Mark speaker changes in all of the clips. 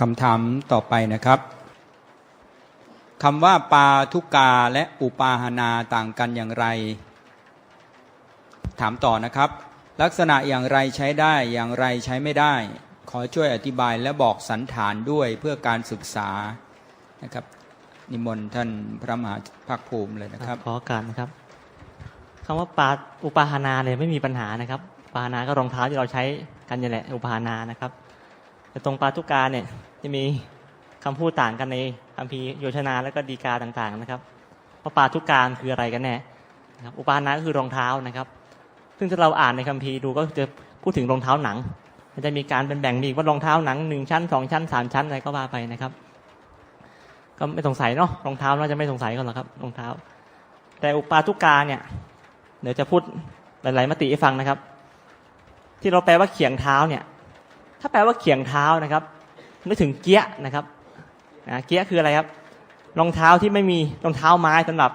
Speaker 1: คำถามต่อไปนะครับคำว่าปาทุกาและอุปาหนาต่างกันอย่างไร ถามต่อนะครับ ลักษณะอย่างไรใช้ได้อย่างไรใช้ไม่ได้ ขอช่วยอธิบายและบอกสันฐานด้วยเพื่อการศึกษานะครับ นิมนต์ท่านพระมหาภาคภูมิเลยนะครับ
Speaker 2: ขอการนะครับคำว่าปาอุปาหนาเนี่ยไม่มีปัญหานะครับปาหนาก็รองเท้าที่เราใช้กันนี่แหละอุปาหนานะครับ แต่ตรงปาทุกาเนี่ยจะมีคำพูดต่างกันในคัมภีร์โยชนาและก็ดีกาต่างๆนะครับว่าปาทุกาคืออะไรกันแน่นะครับอุปาหานาก็คือรองเท้านะครับ ซึ่งถ้าเราอ่านในคัมภีร์ดูก็จะพูดถึงรองเท้าหนัง มันจะมีการเป็นแบ่งมีว่ารองเท้าหนังหนึ่งชั้นสองชั้นสามชั้นอะไรก็ว่าไปนะครับ ก็ไม่สงสัยเนาะรองเท้าเราจะไม่สงสัยกันหรอกครับรองเท้า แต่อุปาทุกาเนี่ยเดี๋ยวจะพูดหลาย ๆมติให้ฟังนะครับ ที่เราแปลว่าเขียงเท้าเนี่ย ถ้าแปลว่าเขียงเท้านะครับนึกถึงเกี้ยนะครับเกี้ยคืออะไรครับรองเท้าที่ไม่มีรองเท้าไม้สำหรับ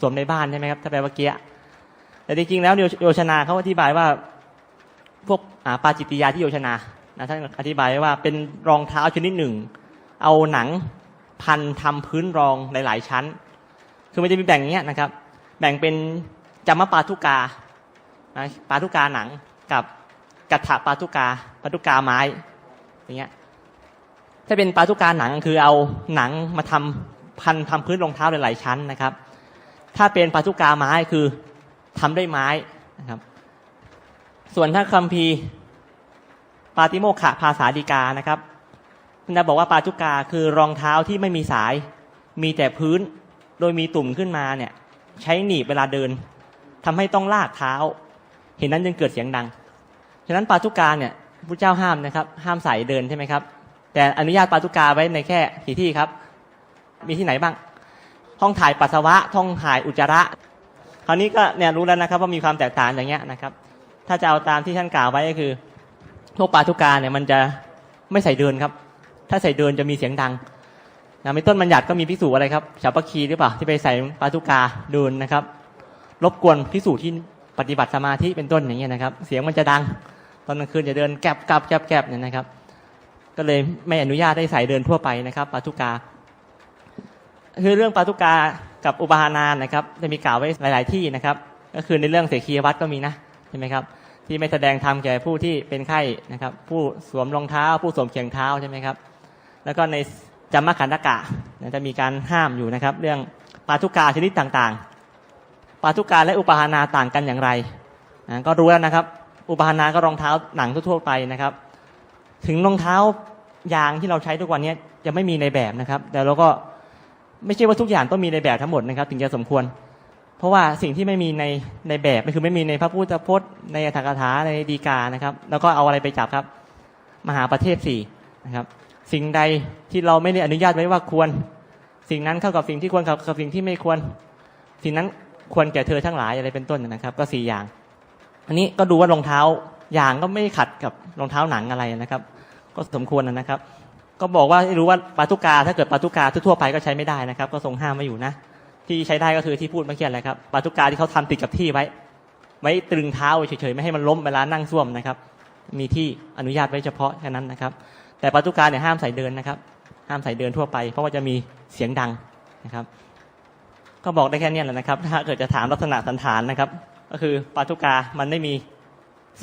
Speaker 2: สวมในบ้านใช่ไหมครับถ้าแปลว่าเกี้ยแต่จริงๆแล้วโยชนาเขาอธิบายว่าพวกปาจิตติยาที่โยชนานะท่านอธิบายว่าเป็นรองเท้าชนิดหนึ่ง เอาหนังพันทำพื้นรองหลาย ๆ ชั้น คือมันจะมีแบ่งเงี้ยนะครับ แบ่งเป็นจามปาทุกานะปาทุกาหนังกับ กัตถปาทุกาปาทุกาไม้อย่างเงี้ยถ้าเป็นปาทุกาหนังคือเอาหนังมาทำพันทำพื้นรองเท้าหลายๆชั้นนะครับ ถ้าเป็นปาทุกาไม้คือทำด้วยไม้นะครับ ส่วนถ้าคัมภีร์ปาติโมขะภาษาดีกานะครับท่านจะบอกว่าปาทุกาคือรองเท้าที่ไม่มีสาย มีแต่พื้นโดยมีตุ่มขึ้นมาเนี่ย ใช้หนีบเวลาเดินทำให้ต้องลากเท้า เห็นนั้นจึงเกิดเสียงดัง ฉะนั้นปาทุกาเนี่ยพระเจ้าห้ามนะครับ ห้ามใส่เดินใช่ไหมครับ แต่อนุญาตปาทุกาไว้ในแค่กี่ที่ครับ มีที่ไหนบ้างห้องถ่ายปัสสาวะห้องถ่ายอุจจาระ คราวนี้ก็เนี่ยรู้แล้วนะครับ ว่ามีความแตกต่างอย่างเงี้ยนะครับ ถ้าจะเอาตามที่ท่านกล่าวไว้ก็คือพวกปาทุกาเนี่ยมันจะไม่ใส่เดินครับ ถ้าใส่เดินจะมีเสียงดังนะมีต้นบัญญัติก็มีพิสูจอะไรครับชาวปคีหรือเปล่าที่ไปใส่ปาทุกาเดินนะครับ รบกวนพิสูจที่ปฏิบัติสมาธิเป็นต้นอย่างเงี้ยนะครับ เสียงมันจะดัง ตอนกลางคืนจะเดินแกบกับแกบแกบเนี่ยนะครับ ก็เลยไม่อนุญาตให้ใส่เดินทั่วไปนะครับปาทุกา คือเรื่องปาทุกากับอุปาหานานนะครับ จะมีกล่าวไว้หลาย ๆ ที่นะครับ ก็คือในเรื่องเสกียวัตรก็มีนะใช่ไหมครับ ที่ไม่แสดงธรรมแก่ผู้ที่เป็นไข้นะครับ ผู้สวมรองเท้า ผู้สวมเขียงเท้าใช่ไหมครับ แล้วก็ในจำมขันธกะจะมีการห้ามอยู่นะครับ เรื่องปาทุกาชนิดต่าง ๆปาทุกาและอุปาหานาต่างกันอย่างไรนะก็รู้แล้วนะครับ อุปาหานาก็รองเท้าหนังทั่วๆไปนะครับ ถึงรองเท้ายางที่เราใช้ทุกวันนี้จะไม่มีในแบบนะครับ แต่เราก็ไม่ใช่ว่าทุกอย่างต้องมีในแบบทั้งหมดนะครับ ถึงจะสมควร เพราะว่าสิ่งที่ไม่มีในในแบบก็คือไม่มีในพระพุทธพจน์ในอัตถกถาในดีกานะครับ แล้วก็เอาอะไรไปจับครับ มหาประเทศสี่นะครับ สิ่งใดที่เราไม่ได้อนุญาตไว้ว่าควร สิ่งนั้นเข้ากับสิ่งที่ควรกับกับสิ่งที่ไม่ควร สิ่งนั้นควรแก่เธอทั้งหลายอะไรเป็นต้นนะครับ ก็สี่อย่าง อันนี้ก็ดูว่ารองเท้ายางก็ไม่ขัดกับรองเท้าหนังอะไรนะครับ ก็สมควรนะครับ ก็บอกว่ารู้ว่าปาทุกาถ้าเกิดปาทุกาทั่วไปก็ใช้ไม่ได้นะครับ ก็ทรงห้ามไว้อยู่นะ ที่ใช้ได้ก็คือที่พูดเมื่อกี้แหละครับปาทุกาที่เขาทำติดกับที่ไว้ ไว้ตรึงเท้าเฉยๆไม่ให้มันล้มเวลานั่งส้วมนะครับ มีที่อนุญาตไว้เฉพาะแค่นั้นนะครับ แต่ปาทุกาเนี่ยห้ามใส่เดินนะครับ ห้ามใส่เดินทั่วไป เพราะว่าจะมีเสียงดังนะครับ ก็บอกได้แค่นี้แหละนะครับ ถ้าเกิดจะถามลักษณะสันฐานนะครับ ก็คือปาทุกามันไม่มี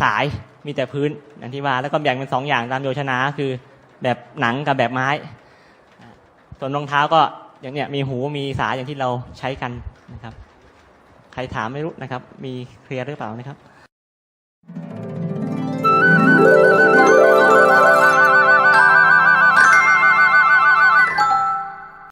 Speaker 2: สายมีแต่พื้นอย่างที่ว่าแล้วก็แบ่งเป็นสองอย่างตามโยชนาคือแบบหนังกับแบบไม้ ส่วนรองเท้าก็อย่างเนี้ยมีหูมีสายอย่างที่เราใช้กันนะครับ ใครถามไม่รู้นะครับ มีเคลียร์หรือเปล่านะครับ